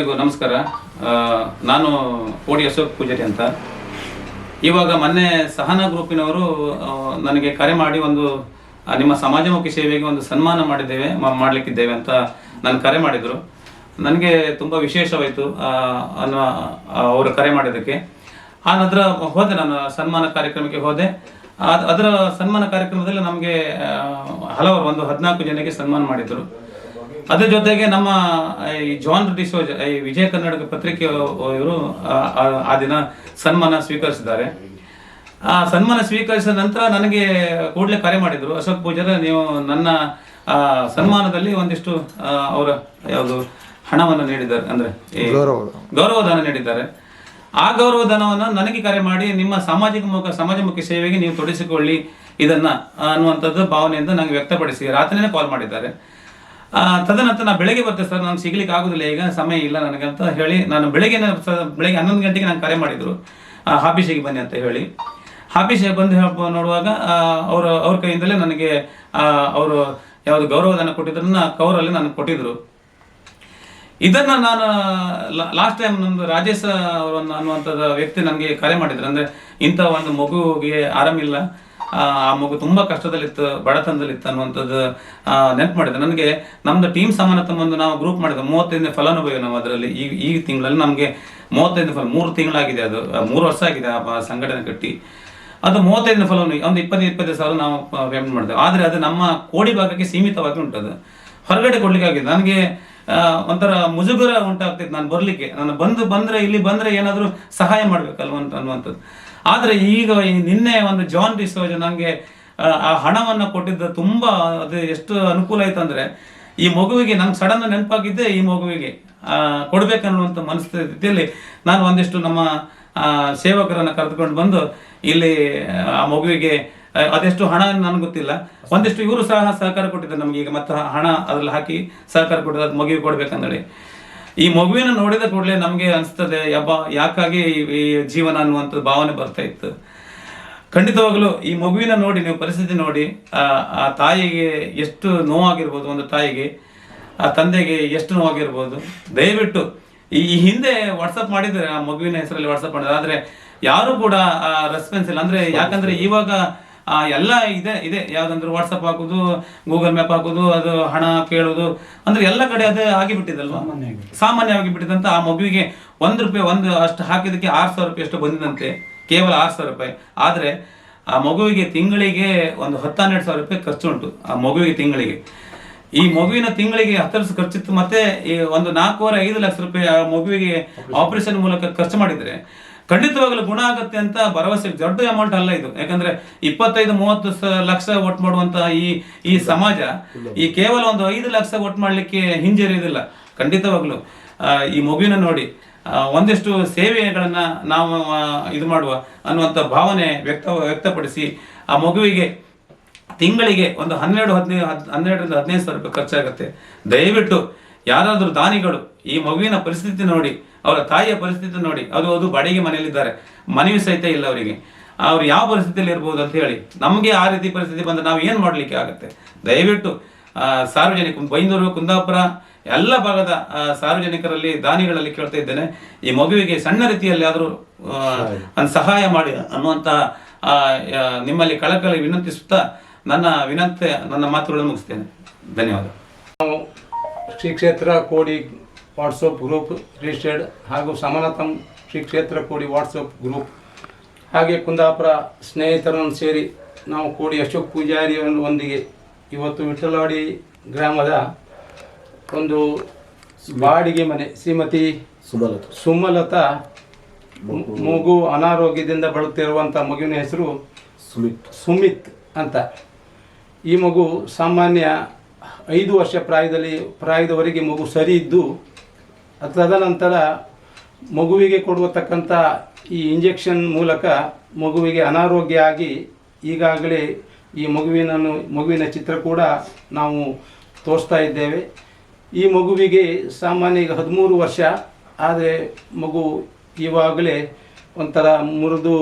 ನಮಸ್ಕಾರ. ನಾನು ಕೋಡಿ ಅಶೋಕ್ ಪೂಜಾರಿ ಅಂತ. ಇವಾಗ ಮೊನ್ನೆ ಸಹನ ಗ್ರೂಪಿನವರು ನನಗೆ ಕರೆ ಮಾಡಿ ಒಂದು ನಿಮ್ಮ ಸಮಾಜಮುಖಿ ಸೇವೆಗೆ ಒಂದು ಸನ್ಮಾನ ಮಾಡಿದ್ದೇವೆ ಮಾಡಲಿಕ್ಕಿದ್ದೇವೆ ಅಂತ ನಾನು ಕರೆ ಮಾಡಿದರು. ನನಗೆ ತುಂಬ ವಿಶೇಷವಾಯಿತು ಅನ್ನೋ ಅವರು ಕರೆ ಮಾಡಿದ್ದಕ್ಕೆ. ಆ ನಂತರ ಹೋದೆ ನಾನು ಸನ್ಮಾನ ಕಾರ್ಯಕ್ರಮಕ್ಕೆ ಹೋದೆ. ಅದ್- ಅದರ ಸನ್ಮಾನ ಕಾರ್ಯಕ್ರಮದಲ್ಲಿ ನಮಗೆ ಹಲವರು, ಒಂದು ಹದಿನಾಲ್ಕು ಜನಕ್ಕೆ ಸನ್ಮಾನ ಮಾಡಿದರು. ಅದ್ರ ಜೊತೆಗೆ ನಮ್ಮ ಈ ಜಾನ್ ಡಿಸೋಜ್ ಈ ವಿಜಯ ಕರ್ನಾಟಕ ಪತ್ರಿಕೆ ಇವರು ಆ ದಿನ ಸನ್ಮಾನ ಸ್ವೀಕರಿಸಿದ್ದಾರೆ. ಆ ಸನ್ಮಾನ ಸ್ವೀಕರಿಸಿದ ನಂತರ ನನಗೆ ಕೂಡಲೇ ಕರೆ ಮಾಡಿದ್ರು ಅಶೋಕ್ ಪೂಜಾರ ನೀವು ನನ್ನ ಸನ್ಮಾನದಲ್ಲಿ ಒಂದಿಷ್ಟು ಅವರ ಯಾವುದು ಹಣವನ್ನು ನೀಡಿದ್ದಾರೆ ಅಂದ್ರೆ ಗೌರವಧನ ನೀಡಿದ್ದಾರೆ. ಆ ಗೌರವಧನವನ್ನು ನನಗೆ ಕರೆ ಮಾಡಿ ನಿಮ್ಮ ಸಾಮಾಜಿಕ ಮುಖ ಸಮಾಜಮುಖಿ ಸೇವೆಗೆ ನೀವು ತೊಡಿಸಿಕೊಳ್ಳಿ ಇದನ್ನ ಅನ್ನುವಂಥದ್ದು ಭಾವನೆಯಿಂದ ನನಗೆ ವ್ಯಕ್ತಪಡಿಸಿ ರಾತ್ರಿನೇ ಕಾಲ್ ಮಾಡಿದ್ದಾರೆ. ತದನಂತರ ನಾನು ಬೆಳಗ್ಗೆ ಬರ್ತೇನೆ ಸರ್ ನಾನು ಸಿಗ್ಲಿಕ್ಕೆ ಆಗುದಿಲ್ಲ, ಈಗ ಸಮಯ ಇಲ್ಲ ನನಗೆ ಅಂತ ಹೇಳಿ ನಾನು ಬೆಳಗ್ಗೆ ಬೆಳಗ್ಗೆ ಹನ್ನೊಂದು ಗಂಟೆಗೆ ನಾನು ಕರೆ ಮಾಡಿದ್ರು. ಆಫೀಸಿಗೆ ಬನ್ನಿ ಅಂತ ಹೇಳಿ. ಆಫೀಸಿಗೆ ಬಂದು ನೋಡುವಾಗ ಅವರು ಅವ್ರ ಕೈಯಿಂದಲೇ ನನಗೆ ಅವರು ಯಾವುದು ಗೌರವಧನ ಕೊಟ್ಟಿದ್ದನ್ನು ಕವರಲ್ಲಿ ನನಗೆ ಕೊಟ್ಟಿದ್ರು. ಇದನ್ನ ನಾನು ಲಾಸ್ಟ್ ಟೈಮ್ ನಮ್ದು ರಾಜೇಶ್ ಅವರು ಅನ್ನುವಂಥದ್ದು ವ್ಯಕ್ತಿ ನನಗೆ ಕರೆ ಮಾಡಿದ್ರು. ಅಂದ್ರೆ ಇಂಥ ಒಂದು ಮಗುವಿಗೆ ಆರಾಮಿಲ್ಲ. ಆ ಮಗು ತುಂಬಾ ಕಷ್ಟದಲ್ಲಿತ್ತು, ಬಡತನದಲ್ಲಿತ್ತು ಅನ್ನುವಂಥದ್ದು ನೆನಪು ಮಾಡಿದ್ರು. ನನಗೆ ನಮ್ದು ಟೀಮ್ ಸಮಾನ ಒಂದು ನಾವು ಗ್ರೂಪ್ ಮಾಡಿದ್ರು ಮೂವತ್ತೈದನೇ ಫಲಾನುಭವಿ ನಾವು ಅದರಲ್ಲಿ. ಈ ಈ ತಿಂಗಳಲ್ಲಿ ನಮಗೆ ಮೂವತ್ತೈದನೇ ಫಲ, ಮೂರು ತಿಂಗಳಾಗಿದೆ ಅದು. ಮೂರು ವರ್ಷ ಆಗಿದೆ ಆ ಸಂಘಟನೆ ಕಟ್ಟಿ. ಅದು ಮೂವತ್ತೈದನೇ ಫಲಾನುಭವಿ, ಒಂದು ಇಪ್ಪತ್ತು ಇಪ್ಪತ್ತೈದು ಸಾವಿರ ನಾವು ಪೇಮೆಂಟ್ ಮಾಡಿದೆವು. ಆದರೆ ಅದು ನಮ್ಮ ಕೋಡಿ ಭಾಗಕ್ಕೆ ಸೀಮಿತವಾಗಿ ಉಂಟದು. ಹೊರಗಡೆ ಕೊಡ್ಲಿಕ್ಕೆ ಆಗಿದೆ ನನಗೆ ಒಂಥರ ಮುಜುಗರ ಉಂಟಾಗ್ತಿತ್ತು ನಾನು ಬರಲಿಕ್ಕೆ. ನಾನು ಬಂದು ಬಂದ್ರೆ ಇಲ್ಲಿ ಬಂದ್ರೆ ಏನಾದರೂ ಸಹಾಯ ಮಾಡ್ಬೇಕಲ್ವ ಅಂತ ಅನ್ನುವಂಥದ್ದು. ಆದರೆ ಈಗ ನಿನ್ನೆ ಒಂದು ಜಾನ್ ಡಿಸೋಜ್ ನನಗೆ ಆ, ಹಣವನ್ನು ಕೊಟ್ಟಿದ್ದು ತುಂಬಾ ಅದು ಎಷ್ಟು ಅನುಕೂಲ ಆಯ್ತು ಅಂದ್ರೆ ಈ ಮಗುವಿಗೆ ನಂಗೆ ಸಡನ್ ನೆನಪಾಗಿದ್ದೆ ಈ ಮಗುವಿಗೆ ಕೊಡ್ಬೇಕನ್ನುವಂಥ ಮನಸ್ಥಿತಿಯಲ್ಲಿ ನಾನು ಒಂದಿಷ್ಟು ನಮ್ಮ ಸೇವಕರನ್ನು ಕರೆದುಕೊಂಡು ಬಂದು ಇಲ್ಲಿ ಆ ಮಗುವಿಗೆ ಅದೆಷ್ಟು ಹಣ ನನಗೆ ಗೊತ್ತಿಲ್ಲ. ಒಂದಿಷ್ಟು ಇವರು ಸಹ ಸಹಕಾರ ಕೊಟ್ಟಿದ್ದಾರೆ ನಮಗೆ. ಈಗ ಮತ್ತೆ ಹಣ ಅದ್ರಲ್ಲಿ ಹಾಕಿ ಸಹಕಾರ ಕೊಟ್ಟಿದ್ದಾರೆ ಅದು ಮಗುವಿಗೆ ಕೊಡ್ಬೇಕಂದೇಳಿ ಈ ಮಗುವಿನ ನೋಡಿದ ಕೂಡಲೇ ನಮಗೆ ಅನಿಸ್ತದೆ ಯಬ್ಬ ಯಾಕಾಗಿ ಈ- ಜೀವನ ಅನ್ನುವಂಥ ಭಾವನೆ ಬರ್ತಾ ಇತ್ತು. ಖಂಡಿತವಾಗಲೂ ಈ ಮಗುವಿನ ನೋಡಿ ನೀವು ಪರಿಸ್ಥಿತಿ ನೋಡಿ ಆ ಆ ತಾಯಿಗೆ ಎಷ್ಟು ನೋವಾಗಿರ್ಬೋದು ಒಂದು ತಾಯಿಗೆ ಆ ತಂದೆಗೆ ಎಷ್ಟು ನೋವಾಗಿರ್ಬೋದು. ದಯವಿಟ್ಟು ಈ ಹಿಂದೆ ವಾಟ್ಸಪ್ ಮಾಡಿದ್ದಾರೆ ಆ ಮಗುವಿನ ಹೆಸರಲ್ಲಿ ವಾಟ್ಸಪ್ ಮಾಡಿದ್ರೆ ಆದರೆ ಯಾರು ಕೂಡ ರೆಸ್ಪಾನ್ಸ್ ಇಲ್ಲ. ಅಂದ್ರೆ ಯಾಕಂದ್ರೆ ಇವಾಗ ಆ, ಎಲ್ಲ ಇದೆ ಇದೆ. ಯಾವ್ದಂದ್ರೆ ವಾಟ್ಸಪ್ ಹಾಕೋದು ಗೂಗಲ್ ಮ್ಯಾಪ್ ಹಾಕೋದು ಅದು ಹಣ ಕೇಳೋದು ಅಂದ್ರೆ ಎಲ್ಲ ಕಡೆ ಅದೇ ಆಗಿಬಿಟ್ಟಿದಲ್ವಾ? ಸಾಮಾನ್ಯವಾಗಿ. ಬಿಟ್ಟಿದಂತ ಆ ಮಗುವಿಗೆ ಒಂದು ರೂಪಾಯಿ ಒಂದು ಅಷ್ಟು ಹಾಕಿದಕ್ಕೆ ಆರು ಸಾವಿರ ರೂಪಾಯಿ ಅಷ್ಟು ಬಂದಿದಂತೆ ಕೇವಲ ಆರು ಸಾವಿರ ರೂಪಾಯಿ. ಆದ್ರೆ ಆ ಮಗುವಿಗೆ ತಿಂಗಳಿಗೆ ಒಂದು ಹತ್ತನ್ನೆರಡು ಸಾವಿರ ರೂಪಾಯಿ ಖರ್ಚು ಉಂಟು ಆ ಮಗುವಿಗೆ ತಿಂಗಳಿಗೆ. ಈ ಮಗುವಿನ ತಿಂಗಳಿಗೆ ಹತ್ತು ಲಕ್ಷ ಖರ್ಚಿತ್ತು ಮತ್ತೆ ಈ ಒಂದು ನಾಲ್ಕೂವರೆ ಐದು ಲಕ್ಷ ರೂಪಾಯಿ ಆ ಮಗುವಿಗೆ ಆಪರೇಷನ್ ಮೂಲಕ ಖರ್ಚು ಮಾಡಿದ್ರೆ ಖಂಡಿತವಾಗಲೂ ಗುಣ ಆಗುತ್ತೆ ಅಂತ ಭರವಸೆ ದೊಡ್ಡ ಅಮೌಂಟ್ ಅಲ್ಲ ಇದು. ಯಾಕಂದ್ರೆ ಇಪ್ಪತ್ತೈದು ಮೂವತ್ತು ಲಕ್ಷ ಓಟ್ ಮಾಡುವಂತ ಈ ಈ ಸಮಾಜ ಈ ಕೇವಲ ಒಂದು ಐದು ಲಕ್ಷ ಓಟ್ ಮಾಡ್ಲಿಕ್ಕೆ ಹಿಂಜರಿಯೋದಿಲ್ಲ ಖಂಡಿತವಾಗ್ಲು. ಈ ಮಗುವಿನ ನೋಡಿ ಒಂದಿಷ್ಟು ಸೇವೆಗಳನ್ನ ನಾವು ಇದು ಮಾಡುವ ಅನ್ನುವಂಥ ಭಾವನೆ ವ್ಯಕ್ತ ವ್ಯಕ್ತಪಡಿಸಿ ಆ ಮಗುವಿಗೆ ತಿಂಗಳಿಗೆ ಒಂದು ಹನ್ನೆರಡು ಹದಿನೈದು ಹದ್- ಹನ್ನೆರಡರಿಂದ ಹದಿನೈದು ಸಾವಿರ ರೂಪಾಯಿ ಖರ್ಚಾಗುತ್ತೆ. ದಯವಿಟ್ಟು ಯಾರಾದರೂ ದಾನಿಗಳು ಈ ಮಗುವಿನ ಪರಿಸ್ಥಿತಿ ನೋಡಿ ಅವರ ತಾಯಿಯ ಪರಿಸ್ಥಿತಿ ನೋಡಿ. ಅದು ಅದು ಬಾಡಿಗೆ ಮನೆಯಲ್ಲಿದ್ದಾರೆ. ಮನವಿ ಸಹಿತ ಇಲ್ಲ ಅವರಿಗೆ. ಅವ್ರು ಯಾವ ಪರಿಸ್ಥಿತಿಯಲ್ಲಿ ಇರ್ಬೋದು ಅಂತ ಹೇಳಿ. ನಮಗೆ ಆ ರೀತಿ ಪರಿಸ್ಥಿತಿ ಬಂದರೆ ನಾವು ಏನು ಮಾಡಲಿಕ್ಕೆ ಆಗುತ್ತೆ? ದಯವಿಟ್ಟು ಸಾರ್ವಜನಿಕ ಬೈಂದೂರು ಕುಂದಾಪುರ ಎಲ್ಲ ಭಾಗದ ಸಾರ್ವಜನಿಕರಲ್ಲಿ ದಾನಿಗಳಲ್ಲಿ ಕೇಳ್ತಾ ಇದ್ದೇನೆ. ಈ ಮಗುವಿಗೆ ಸಣ್ಣ ರೀತಿಯಲ್ಲಿ ಆದರೂ ಒಂದು ಸಹಾಯ ಮಾಡಿ ಆ, ನಿಮ್ಮಲ್ಲಿ ಕಳಕಳ ವಿನಂತಿಸುತ್ತಾ ನನ್ನ ವಿನಂತಿ ನನ್ನ ಮಾತುಗಳನ್ನು ಮುಗಿಸ್ತೇನೆ. ಧನ್ಯವಾದ. ಶ್ರೀ ಕ್ಷೇತ್ರ ಕೋಡಿ ವಾಟ್ಸಪ್ ಗ್ರೂಪ್ ರಿಜಿಸ್ಟರ್ಡ್ ಹಾಗೂ ಸಮಾನತಮ್ ಶ್ರೀ ಕ್ಷೇತ್ರ ಕೋಡಿ ವಾಟ್ಸಪ್ ಗ್ರೂಪ್. ಹಾಗೆ ಕುಂದಾಪುರ ಸ್ನೇಹಿತರನ್ನು ಸೇರಿ ನಾವು ಕೋಡಿ ಅಶೋಕ್ ಪೂಜಾರಿ ಒಂದಿಗೆ ಇವತ್ತು ವಿಠಲವಾಡಿ ಗ್ರಾಮದ ಒಂದು ಬಾಡಿಗೆ ಮನೆ ಶ್ರೀಮತಿ ಸುಮಲತಾ. ಸುಮಲತಾ ಮಗು. ಅನಾರೋಗ್ಯದಿಂದ ಬಳಲುತ್ತಿರುವಂಥ ಮಗುವಿನ ಹೆಸರು ಸುಮಿತ್. ಸುಮಿತ್ ಅಂತ. ಈ ಮಗು ಸಾಮಾನ್ಯ ಐದು ವರ್ಷ ಪ್ರಾಯದಲ್ಲಿ ಪ್ರಾಯದವರೆಗೆ ಮಗು ಸರಿ ಇದ್ದು ತದನಂತರ ಮಗುವಿಗೆ ಕೊಡುವತಕ್ಕಂಥ ಈ ಇಂಜೆಕ್ಷನ್ ಮೂಲಕ ಮಗುವಿಗೆ ಅನಾರೋಗ್ಯ ಆಗಿ ಈಗಾಗಲೇ ಈ ಮಗುವಿನ ಮಗುವಿನ ಚಿತ್ರ ಕೂಡ ನಾವು ತೋರಿಸ್ತಾ ಇದ್ದೇವೆ. ಈ ಮಗುವಿಗೆ ಸಾಮಾನ್ಯ ಈಗ ಹದಿಮೂರು ವರ್ಷ, ಆದರೆ ಮಗು ಇವಾಗಲೇ ಒಂಥರ ಮುರಿದು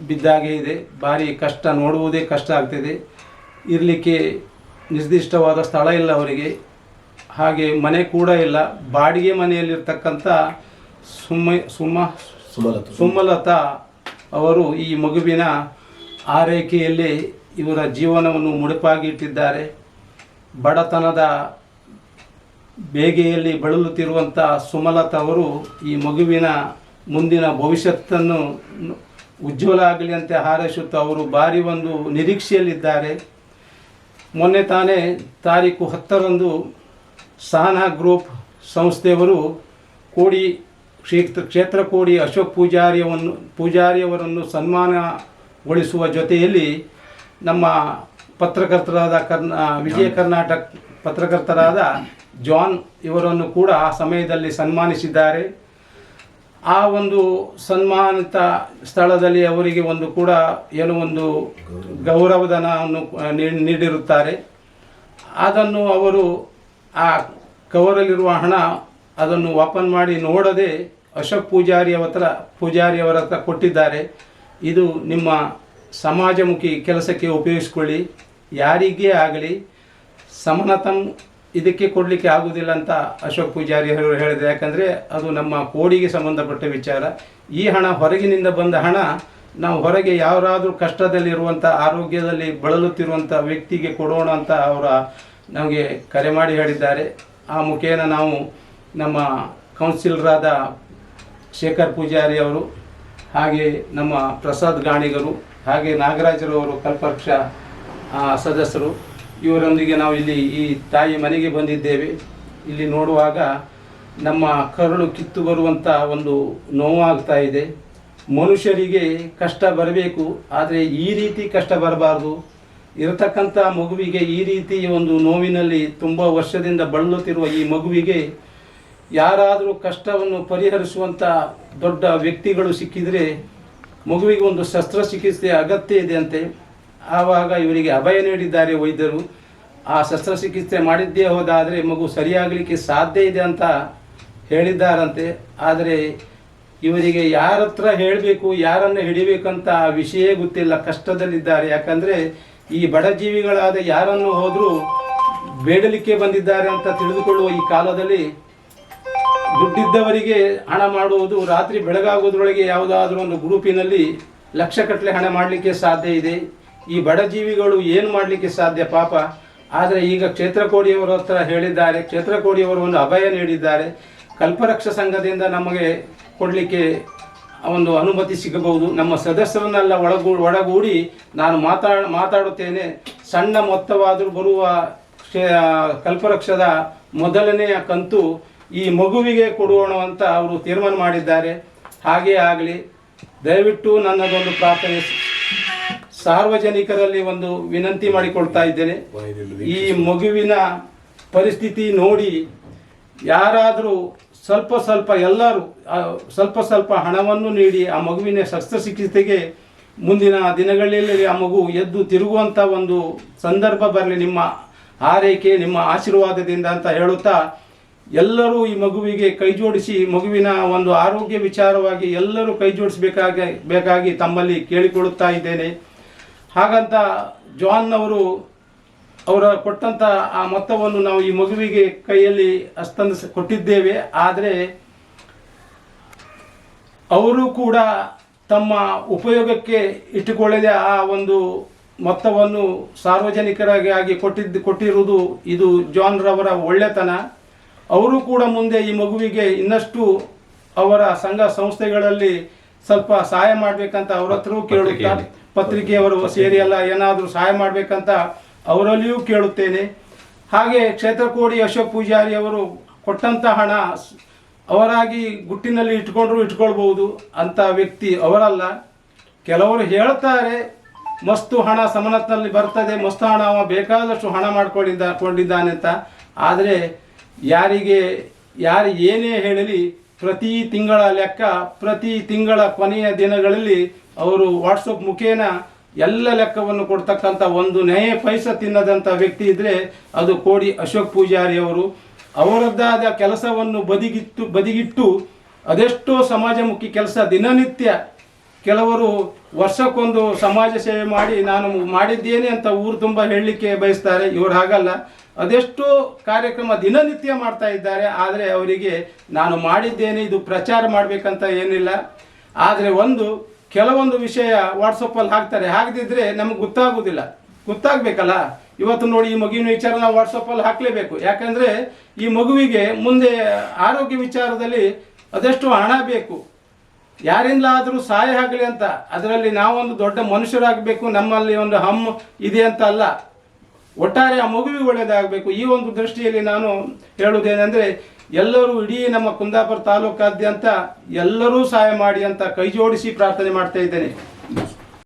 ಬಿದ್ದಾಗೆ ಇದೆ. ಭಾರಿ ಕಷ್ಟ, ನೋಡುವುದೇ ಕಷ್ಟ ಆಗ್ತಿದೆ. ಇರಲಿಕ್ಕೆ ನಿರ್ದಿಷ್ಟವಾದ ಸ್ಥಳ ಇಲ್ಲ ಅವರಿಗೆ. ಹಾಗೆ ಮನೆ ಕೂಡ ಇಲ್ಲ. ಬಾಡಿಗೆ ಮನೆಯಲ್ಲಿರ್ತಕ್ಕಂಥ ಸುಮ್ಮ ಸುಮ ಸುಮಲತಾ. ಸುಮಲತಾ ಅವರು ಈ ಮಗುವಿನ ಆರೈಕೆಯಲ್ಲಿ ಇವರ ಜೀವನವನ್ನು ಮುಡುಪಾಗಿಟ್ಟಿದ್ದಾರೆ. ಬಡತನದ ಬೇಗೆಯಲ್ಲಿ ಬಳಲುತ್ತಿರುವಂಥ ಸುಮಲತಾ ಅವರು ಈ ಮಗುವಿನ ಮುಂದಿನ ಭವಿಷ್ಯತ್ತನ್ನು ಉಜ್ವಲ ಆಗಲಿ ಅಂತ ಹಾರೈಸುತ್ತಾ ಅವರು ಭಾರಿ ಒಂದು ನಿರೀಕ್ಷೆಯಲ್ಲಿದ್ದಾರೆ. ಮೊನ್ನೆ ತಾನೇ ತಾರೀಕು ಹತ್ತರಂದು ಸಹನಾ ಗ್ರೂಪ್ ಸಂಸ್ಥೆಯವರು ಕೋಡಿ ಕ್ಷೇತ್ರ ಕ್ಷೇತ್ರ ಕೋಡಿ ಅಶೋಕ್ ಪೂಜಾರಿಯವನ್ನು ಪೂಜಾರಿಯವರನ್ನು ಸನ್ಮಾನಗೊಳಿಸುವ ಜೊತೆಯಲ್ಲಿ ನಮ್ಮ ಪತ್ರಕರ್ತರಾದ ಕರ್ನ ವಿಜಯ ಕರ್ನಾಟಕ ಪತ್ರಕರ್ತರಾದ ಜಾನ್ ಇವರನ್ನು ಕೂಡ ಆ ಸಮಯದಲ್ಲಿ ಸನ್ಮಾನಿಸಿದ್ದಾರೆ. ಆ ಒಂದು ಸನ್ಮಾನಿತ ಸ್ಥಳದಲ್ಲಿ ಅವರಿಗೆ ಒಂದು ಕೂಡ ಏನೋ ಒಂದು ಗೌರವಧನವನ್ನು ನೀಡಿರುತ್ತಾರೆ. ಅದನ್ನು ಅವರು ಆ ಕವರಲ್ಲಿರುವ ಹಣ ಅದನ್ನು ಓಪನ್ ಮಾಡಿ ನೋಡದೆ ಅಶೋಕ್ ಪೂಜಾರಿ ಅವರ ಪೂಜಾರಿ ಅವರ ಹತ್ರ ಕೊಟ್ಟಿದ್ದಾರೆ. ಇದು ನಿಮ್ಮ ಸಮಾಜಮುಖಿ ಕೆಲಸಕ್ಕೆ ಉಪಯೋಗಿಸ್ಕೊಳ್ಳಿ. ಯಾರಿಗೇ ಆಗಲಿ ಸಮನತಂ ಇದಕ್ಕೆ ಕೊಡಲಿಕ್ಕೆ ಆಗುವುದಿಲ್ಲ ಅಂತ ಅಶೋಕ್ ಪೂಜಾರಿ ಅವರು ಹೇಳಿದರು. ಯಾಕಂದರೆ ಅದು ನಮ್ಮ ಕೋಡಿಗೆ ಸಂಬಂಧಪಟ್ಟ ವಿಚಾರ. ಈ ಹಣ ಹೊರಗಿನಿಂದ ಬಂದ ಹಣ ನಾವು ಹೊರಗೆ ಯಾರಾದರೂ ಕಷ್ಟದಲ್ಲಿರುವಂಥ, ಆರೋಗ್ಯದಲ್ಲಿ ಬಳಲುತ್ತಿರುವಂಥ ವ್ಯಕ್ತಿಗೆ ಕೊಡೋಣ ಅಂತ ಅವರ ನಮಗೆ ಕರೆ ಮಾಡಿ ಹೇಳಿದ್ದಾರೆ. ಆ ಮುಖೇನ ನಾವು ನಮ್ಮ ಕೌನ್ಸಿಲರಾದ ಶೇಖರ್ ಪೂಜಾರಿ ಅವರು ಹಾಗೆ ನಮ್ಮ ಪ್ರಸಾದ್ ಗಾಣಿಗರು ಹಾಗೆ ನಾಗರಾಜರವರು ಕಲ್ಪವೃಕ್ಷ ಆ, ಸದಸ್ಯರು ಇವರೊಂದಿಗೆ ನಾವು ಇಲ್ಲಿ ಈ ತಾಯಿ ಮನೆಗೆ ಬಂದಿದ್ದೇವೆ. ಇಲ್ಲಿ ನೋಡುವಾಗ ನಮ್ಮ ಕರುಳು ಕಿತ್ತು ಬರುವಂಥ ಒಂದು ನೋವಾಗ್ತಾ ಇದೆ. ಮನುಷ್ಯರಿಗೆ ಕಷ್ಟ ಬರಬೇಕು ಆದರೆ ಈ ರೀತಿ ಕಷ್ಟ ಬರಬಾರ್ದು. ಇರತಕ್ಕಂಥ ಮಗುವಿಗೆ ಈ ರೀತಿ ಒಂದು ನೋವಿನಲ್ಲಿ ತುಂಬ ವರ್ಷದಿಂದ ಬಳಲುತ್ತಿರುವ ಈ ಮಗುವಿಗೆ ಯಾರಾದರೂ ಕಷ್ಟವನ್ನು ಪರಿಹರಿಸುವಂಥ ದೊಡ್ಡ ವ್ಯಕ್ತಿಗಳು ಸಿಕ್ಕಿದರೆ ಮಗುವಿಗೆ ಒಂದು ಶಸ್ತ್ರಚಿಕಿತ್ಸೆ ಅಗತ್ಯ ಇದೆ ಅಂತೆ. ಆವಾಗ ಇವರಿಗೆ ಅಭಯ ನೀಡಿದ್ದಾರೆ ವೈದ್ಯರು. ಆ ಶಸ್ತ್ರಚಿಕಿತ್ಸೆ ಮಾಡಿದ್ದೇ ಹೋದಾದರೆ ಮಗು ಸರಿಯಾಗಲಿಕ್ಕೆ ಸಾಧ್ಯ ಇದೆ ಅಂತ ಹೇಳಿದ್ದಾರಂತೆ. ಆದರೆ ಇವರಿಗೆ ಯಾರ ಹತ್ರ ಹೇಳಬೇಕು, ಯಾರನ್ನು ಹಿಡಿಬೇಕಂತ ಆ ವಿಷಯ ಗೊತ್ತಿಲ್ಲ, ಕಷ್ಟದಲ್ಲಿದ್ದಾರೆ. ಯಾಕಂದರೆ ಈ ಬಡ ಜೀವಿಗಳಾದ ಯಾರನ್ನು ಹೋದರೂ ಬೇಡಲಿಕ್ಕೆ ಬಂದಿದ್ದಾರೆ ಅಂತ ತಿಳಿದುಕೊಳ್ಳುವ ಈ ಕಾಲದಲ್ಲಿ ದುಡ್ಡಿದ್ದವರಿಗೆ ಹಣ ಮಾಡುವುದು, ರಾತ್ರಿ ಬೆಳಗಾಗೋದ್ರೊಳಗೆ ಯಾವುದಾದ್ರೂ ಒಂದು ಗ್ರೂಪಿನಲ್ಲಿ ಲಕ್ಷಗಟ್ಟಲೆ ಹಣ ಮಾಡಲಿಕ್ಕೆ ಸಾಧ್ಯ ಇದೆ. ಈ ಬಡ ಜೀವಿಗಳು ಏನು ಮಾಡಲಿಕ್ಕೆ ಸಾಧ್ಯ ಪಾಪ? ಆದರೆ ಈಗ ಕ್ಷೇತ್ರಕೋಡಿಯವರ ಹತ್ರ ಹೇಳಿದ್ದಾರೆ, ಕ್ಷೇತ್ರಕೋಡಿಯವರು ಒಂದು ಅಭಯ ನೀಡಿದ್ದಾರೆ. ಕಲ್ಪರಕ್ಷ ಸಂಘದಿಂದ ನಮಗೆ ಕೊಡಲಿಕ್ಕೆ ಒಂದು ಅನುಮತಿ ಸಿಗಬಹುದು. ನಮ್ಮ ಸದಸ್ಯರನ್ನೆಲ್ಲ ಒಳಗೂ, ಒಳಗೂಡಿ ನಾನು ಮಾತಾಡ ಮಾತಾಡುತ್ತೇನೆ. ಸಣ್ಣ ಮೊತ್ತವಾದರೂ ಬರುವ ಕ್ಷೇ- ಕಲ್ಪವೃಕ್ಷದ ಮೊದಲನೆಯ ಕಂತು ಈ ಮಗುವಿಗೆ ಕೊಡೋಣ ಅಂತ ಅವರು ತೀರ್ಮಾನ ಮಾಡಿದ್ದಾರೆ. ಹಾಗೇ ಆಗಲಿ. ದಯವಿಟ್ಟು ನನ್ನದೊಂದು ಪ್ರಾರ್ಥನೆ ಸಾರ್ವಜನಿಕರಲ್ಲಿ ಒಂದು ವಿನಂತಿ ಮಾಡಿಕೊಳ್ತಾ ಇದ್ದೇನೆ. ಈ ಮಗುವಿನ ಪರಿಸ್ಥಿತಿ ನೋಡಿ ಯಾರಾದರೂ ಸ್ವಲ್ಪ ಸ್ವಲ್ಪ ಎಲ್ಲರೂ ಸ್ವಲ್ಪ ಸ್ವಲ್ಪ ಹಣವನ್ನು ನೀಡಿ ಆ ಮಗುವಿನ ಶಸ್ತ್ರಚಿಕಿತ್ಸೆಗೆ ಮುಂದಿನ ದಿನಗಳಲ್ಲಿ ಆ ಮಗು ಎದ್ದು ತಿರುಗುವಂಥ ಒಂದು ಸಂದರ್ಭ ಬರಲಿ, ನಿಮ್ಮ ಆರೈಕೆ ನಿಮ್ಮ ಆಶೀರ್ವಾದದಿಂದ ಅಂತ ಹೇಳುತ್ತಾ, ಎಲ್ಲರೂ ಈ ಮಗುವಿಗೆ ಕೈ ಜೋಡಿಸಿ ಮಗುವಿನ ಒಂದು ಆರೋಗ್ಯ ವಿಚಾರವಾಗಿ ಎಲ್ಲರೂ ಕೈ ಜೋಡಿಸಬೇಕಾಗಿ, ಬೇಕಾಗಿ ತಮ್ಮಲ್ಲಿ ಕೇಳಿಕೊಳ್ಳುತ್ತಾ ಇದ್ದೇನೆ. ಹಾಗಂತ ಜಾನ್ ಅವರು ಕೊಟ್ಟಂತ ಆ ಮೊತ್ತವನ್ನು ನಾವು ಈ ಮಗುವಿಗೆ ಕೈಯಲ್ಲಿ ಅಸ್ತಂದ ಕೊಟ್ಟಿದ್ದೇವೆ. ಆದರೆ ಅವರು ಕೂಡ ತಮ್ಮ ಉಪಯೋಗಕ್ಕೆ ಇಟ್ಟುಕೊಳ್ಳದೆ ಆ ಒಂದು ಮೊತ್ತವನ್ನು ಸಾರ್ವಜನಿಕರಾಗಿ ಕೊಟ್ಟಿದ್ದು ಕೊಟ್ಟಿರುವುದು ಇದು ಜಾನ್ ರವರ ಒಳ್ಳೆತನ. ಅವರು ಕೂಡ ಮುಂದೆ ಈ ಮಗುವಿಗೆ ಇನ್ನಷ್ಟು ಅವರ ಸಂಘ ಸಂಸ್ಥೆಗಳಲ್ಲಿ ಸ್ವಲ್ಪ ಸಹಾಯ ಮಾಡಬೇಕಂತ ಅವರ ಹತ್ರವೂ ಕೇಳುತ್ತಾರೆ ಪತ್ರಿಕೆಯವರು ಸೇರಿ ಎಲ್ಲ ಏನಾದರೂ ಸಹಾಯ ಮಾಡಬೇಕಂತ ಅವರಲ್ಲಿಯೂ ಕೇಳುತ್ತೇನೆ. ಹಾಗೆ ಕ್ಷೇತ್ರಕೋಡಿ ಅಶೋಕ್ ಪೂಜಾರಿ ಅವರು ಕೊಟ್ಟಂತ ಹಣ ಅವರಾಗಿ ಗುಟ್ಟಿನಲ್ಲಿ ಇಟ್ಕೊಂಡ್ರು ಇಟ್ಕೊಳ್ಬಹುದು ಅಂತ ವ್ಯಕ್ತಿ ಅವರಲ್ಲ. ಕೆಲವರು ಹೇಳ್ತಾರೆ, ಮಸ್ತು ಹಣ ಸಮನತ್ನಲ್ಲಿ ಬರ್ತದೆ, ಮಸ್ತು ಹಣ, ಅವ ಬೇಕಾದಷ್ಟು ಹಣ ಮಾಡ್ಕೊಂಡಿದ್ದ, ಕೊಂಡಿದ್ದಾನೆ ಅಂತ. ಆದರೆ ಯಾರಿಗೆ, ಯಾರು ಏನೇ ಹೇಳಲಿ, ಪ್ರತಿ ತಿಂಗಳ ಲೆಕ್ಕ, ಪ್ರತಿ ತಿಂಗಳ ಕೊನೆಯ ದಿನಗಳಲ್ಲಿ ಅವರು ವಾಟ್ಸಪ್ ಮುಖೇನ ಎಲ್ಲ ಲೆಕ್ಕವನ್ನು ಕೊಡ್ತಕ್ಕಂಥ ಒಂದು ನ್ಯಾಯ ಪೈಸ ತಿನ್ನದಂಥ ವ್ಯಕ್ತಿ ಇದ್ದರೆ ಅದು ಕೋಡಿ ಅಶೋಕ್ ಪೂಜಾರಿ ಅವರು. ಅವರದ್ದಾದ ಕೆಲಸವನ್ನು ಬದಿಗಿಟ್ಟು ಬದಿಗಿಟ್ಟು ಅದೆಷ್ಟೋ ಸಮಾಜಮುಖಿ ಕೆಲಸ ದಿನನಿತ್ಯ ಕೆಲವರು ವರ್ಷಕ್ಕೊಂದು ಸಮಾಜ ಸೇವೆ ಮಾಡಿ ನಾನು ಮಾಡಿದ್ದೇನೆ ಅಂತ ಊರು ತುಂಬ ಹೇಳಲಿಕ್ಕೆ ಬಯಸ್ತಾರೆ. ಇವರು ಹಾಗಲ್ಲ. ಅದೆಷ್ಟೋ ಕಾರ್ಯಕ್ರಮ ದಿನನಿತ್ಯ ಮಾಡ್ತಾ ಇದ್ದಾರೆ. ಆದರೆ ಅವರಿಗೆ ನಾನು ಮಾಡಿದ್ದೇನೆ, ಇದು ಪ್ರಚಾರ ಮಾಡಬೇಕಂತ ಏನಿಲ್ಲ. ಆದರೆ ಒಂದು ಕೆಲವೊಂದು ವಿಷಯ ವಾಟ್ಸಪ್ಪಲ್ಲಿ ಹಾಕ್ತಾರೆ. ಹಾಕದಿದ್ರೆ ನಮ್ಗೆ ಗೊತ್ತಾಗೋದಿಲ್ಲ. ಗೊತ್ತಾಗಬೇಕಲ್ಲ? ಇವತ್ತು ನೋಡಿ ಈ ಮಗುವಿನ ವಿಚಾರ ನಾವು ವಾಟ್ಸಪ್ಪಲ್ಲಿ ಹಾಕಲೇಬೇಕು. ಯಾಕಂದರೆ ಈ ಮಗುವಿಗೆ ಮುಂದೆ ಆರೋಗ್ಯ ವಿಚಾರದಲ್ಲಿ ಅದೆಷ್ಟು ಹಣ ಬೇಕು? ಯಾರಿಂದಲಾದರೂ ಸಹಾಯ ಆಗಲಿ ಅಂತ. ಅದರಲ್ಲಿ ನಾವೊಂದು ದೊಡ್ಡ ಮನುಷ್ಯರಾಗಬೇಕು. ನಮ್ಮಲ್ಲಿ ಒಂದು ಹಮ್ ಇದೆ ಅಂತ ಅಲ್ಲ. ಒಟ್ಟಾರೆ ಆ ಮಗುವಿಗೆ ಒಳ್ಳೆಯದಾಗಬೇಕು. ಈ ಒಂದು ದೃಷ್ಟಿಯಲ್ಲಿ ನಾನು ಹೇಳುವುದೇನೆಂದರೆ ಎಲ್ಲರೂ ಇಡೀ ನಮ್ಮ ಕುಂದಾಪುರ ತಾಲೂಕಾದ್ಯಂತ ಎಲ್ಲರೂ ಸಹಾಯ ಮಾಡಿ ಅಂತ ಕೈ ಜೋಡಿಸಿ ಪ್ರಾರ್ಥನೆ ಮಾಡ್ತಾ ಇದ್ದೇನೆ.